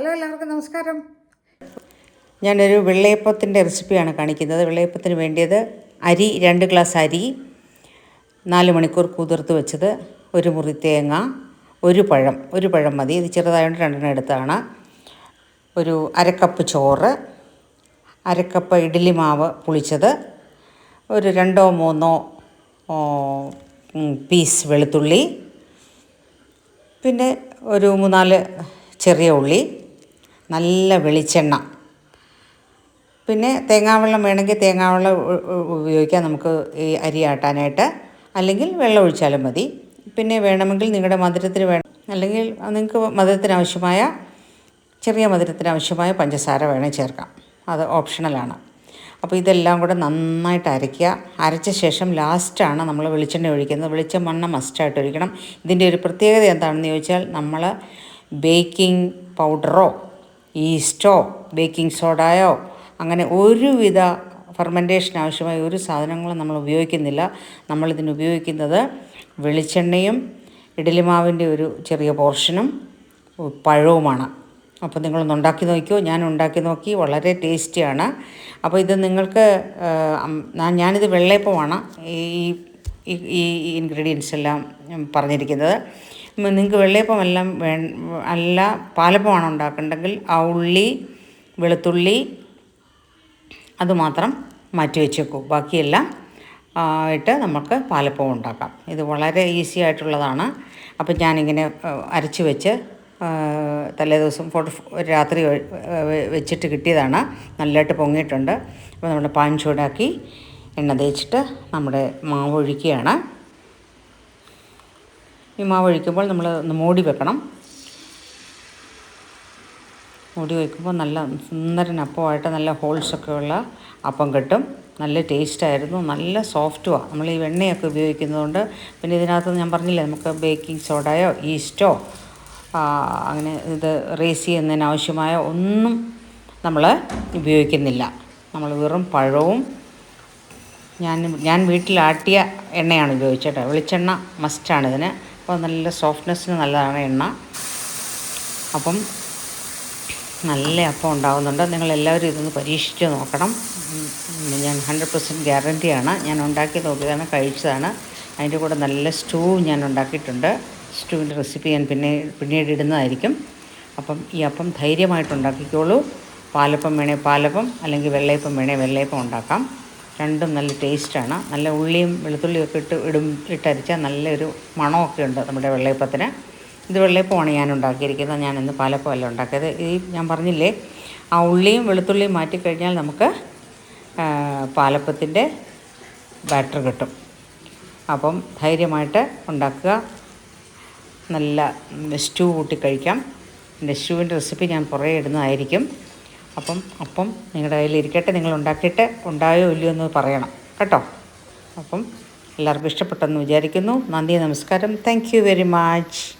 Hello എല്ലാവർക്കും നമസ്കാരം. ഞാനൊരു വെള്ളയപ്പത്തിന്റെ റെസിപ്പിയാണ് കാണിക്കുന്നത്. വെള്ളയപ്പത്തിന് വേണ്ടിയത് അരി രണ്ട് ഗ്ലാസ് അരി നാല് മണിക്കൂർ കുതിർത്ത് വെച്ചത് ഒരു മുറി തേങ്ങ ഒരു പഴം ഒരു പഴം മതി. ഇത് ചെറുതായതുകൊണ്ട് രണ്ടെണ്ണം എടുത്താണ് ഒരു അരക്കപ്പ് ചോറ് അരക്കപ്പ് ഇഡ്ഡലി മാവ് പുളിച്ചത് ഒരു രണ്ടോ മൂന്നോ പീസ് വെളുത്തുള്ളി പിന്നെ ഒരു മൂന്നാൽ ചെറിയ ഉള്ളി നല്ല വെളിച്ചെണ്ണ. പിന്നെ തേങ്ങാവെള്ളം വേണമെങ്കിൽ തേങ്ങാവെള്ളം ഉപയോഗിക്കാം. നമുക്ക് ഈ അരി ആട്ടാനായിട്ട്. അല്ലെങ്കിൽ വെള്ളം ഒഴിച്ചാലും മതി. പിന്നെ വേണമെങ്കിൽ നിങ്ങളുടെ മധുരത്തിന് വേണം അല്ലെങ്കിൽ നിങ്ങൾക്ക് മധുരത്തിന് ആവശ്യമായ ചെറിയ മധുരത്തിന് ആവശ്യമായ പഞ്ചസാര വേണേൽ ചേർക്കാം. അത് ഓപ്ഷണലാണ് അപ്പോൾ ഇതെല്ലാം കൂടെ നന്നായിട്ട് അരയ്ക്കുക. അരച്ച ശേഷം ലാസ്റ്റാണ് നമ്മൾ വെളിച്ചെണ്ണ ഒഴിക്കുന്നത്. വെളിച്ചെണ്ണ മസ്റ്റായിട്ട് ഒഴിക്കണം. ഇതിന്റെ ഒരു പ്രത്യേകത എന്താണെന്ന് ചോദിച്ചാൽ നമ്മൾ ബേക്കിംഗ് പൗഡറോ ഈസ്റ്റോ ബേക്കിംഗ് സോഡയോ അങ്ങനെ ഒരുവിധ ഫെർമെന്റേഷൻ ആവശ്യമായ ഒരു സാധനങ്ങളും നമ്മൾ ഉപയോഗിക്കുന്നില്ല. നമ്മളിതിന് ഉപയോഗിക്കുന്നത് വെളിച്ചെണ്ണയും ഇഡലിമാവിന്റെ ഒരു ചെറിയ പോർഷനും പഴവുമാണ്. അപ്പോൾ നിങ്ങളൊന്ന് ഉണ്ടാക്കി നോക്കിയോ? ഞാൻ ഉണ്ടാക്കി നോക്കി വളരെ ടേസ്റ്റിയാണ്. അപ്പോൾ ഇത് നിങ്ങൾക്ക് ഞാനിത് വെള്ളയപ്പമാണ് ഈ ഈ- ഇൻഗ്രീഡിയൻസ് എല്ലാം പറഞ്ഞിരിക്കുന്നത്. നിങ്ങൾക്ക് വെള്ളയപ്പം എല്ലാം വേ അല്ല പാലപ്പമാണ് ഉണ്ടാക്കേണ്ടെങ്കിൽ ആ ഉള്ളി വെളുത്തുള്ളി അതുമാത്രം മാറ്റി വെച്ചേക്കൂ. ബാക്കിയെല്ലാം ആയിട്ട് നമുക്ക് പാലപ്പം ഉണ്ടാക്കാം. ഇത് വളരെ ഈസി ആയിട്ടുള്ളതാണ്. അപ്പം ഞാനിങ്ങനെ അരച്ച് വെച്ച് തലേ ദിവസം ഫോട്ടോ രാത്രി വെച്ചിട്ട് കിട്ടിയതാണ്. നല്ലതായിട്ട് പൊങ്ങിയിട്ടുണ്ട്. അപ്പോൾ നമ്മൾ പാൻ ചൂടാക്കി എണ്ണ തേച്ചിട്ട് നമ്മുടെ മാവ് ഒഴിക്കുകയാണ്. ഈ മാവ് ഒഴിക്കുമ്പോൾ നമ്മൾ ഒന്ന് മൂടി വെക്കണം. മൂടി വയ്ക്കുമ്പോൾ നല്ല സുന്ദരൻ അപ്പമായിട്ട് നല്ല ഹോൾസൊക്കെ ഉള്ള അപ്പം കിട്ടും. നല്ല ടേസ്റ്റായിരുന്നു നല്ല സോഫ്റ്റുമാണ് നമ്മൾ ഈ വെണ്ണയൊക്കെ ഉപയോഗിക്കുന്നതുകൊണ്ട് പിന്നെ ഇതിനകത്ത് ഞാൻ പറഞ്ഞില്ലേ നമുക്ക് ബേക്കിംഗ് സോഡയോ ഈസ്റ്റോ അങ്ങനെ ഇത് റേസ് ചെയ്യുന്നതിനാവശ്യമായ ഒന്നും നമ്മൾ ഉപയോഗിക്കുന്നില്ല. നമ്മൾ വെറും പഴവും ഞാൻ ഞാൻ വീട്ടിലാട്ടിയ എണ്ണയാണ് ഉപയോഗിച്ചത് വെളിച്ചെണ്ണ മസ്റ്റാണ് ഇതിന്. അപ്പോൾ നല്ല സോഫ്റ്റ്നെസ്സിന് നല്ലതാണ് എണ്ണ. അപ്പം നല്ല അപ്പം ഉണ്ടാകുന്നുണ്ട് നിങ്ങളെല്ലാവരും ഇതൊന്ന് പരീക്ഷിച്ച് നോക്കണം. ഞാൻ ഹൺഡ്രഡ് പെർസെന്റ് ഗ്യാരന്റിയാണ് ഞാൻ ഉണ്ടാക്കി നോക്കിയതാണ് കഴിച്ചതാണ്. അതിന്റെ കൂടെ നല്ല സ്റ്റൂ ഞാൻ ഉണ്ടാക്കിയിട്ടുണ്ട്. സ്റ്റൂവിന്റെ റെസിപ്പി ഞാൻ പിന്നെ പിന്നീട് ഇടുന്നതായിരിക്കും. അപ്പം ഈ അപ്പം ധൈര്യമായിട്ട് ഉണ്ടാക്കിക്കോളൂ. പാലപ്പം വേണേൽ പാലപ്പം അല്ലെങ്കിൽ വെള്ളയപ്പം വേണേൽ വെള്ളയപ്പം ഉണ്ടാക്കാം. രണ്ടും നല്ല ടേസ്റ്റാണ്. നല്ല ഉള്ളിയും വെളുത്തുള്ളിയും ഒക്കെ ഇട്ട് ഇടും ഇട്ടരിച്ചാൽ നല്ലൊരു മണമൊക്കെ ഉണ്ട് നമ്മുടെ വെള്ളയപ്പത്തിന്. ഇത് വെള്ളയപ്പമാണ് ഞാൻ ഉണ്ടാക്കിയിരിക്കുന്നത്. ഞാൻ ഇന്ന് പാലപ്പമല്ല ഉണ്ടാക്കിയത്. ഈ ഞാൻ പറഞ്ഞില്ലേ ആ ഉള്ളിയും വെളുത്തുള്ളിയും മാറ്റിക്കഴിഞ്ഞാൽ നമുക്ക് പാലപ്പത്തിന്റെ ബാറ്റർ കിട്ടും. അപ്പം ധൈര്യമായിട്ട് ഉണ്ടാക്കുക. നല്ല സ്റ്റൂ കൂട്ടി കഴിക്കാം. എന്റെ സ്റ്റൂവിന്റെ റെസിപ്പി ഞാൻ കുറേ ഇടുന്നതായിരിക്കും. അപ്പം അപ്പം നിങ്ങളുടെ കയ്യിൽ ഇരിക്കട്ടെ നിങ്ങൾ ഉണ്ടാക്കിയിട്ട് ഉണ്ടായോ ഇല്ലയോ എന്ന് പറയണം. കേട്ടോ? അപ്പം എല്ലാവർക്കും ഇഷ്ടപ്പെട്ടെന്ന് വിചാരിക്കുന്നു. നന്ദി നമസ്കാരം. Thank very much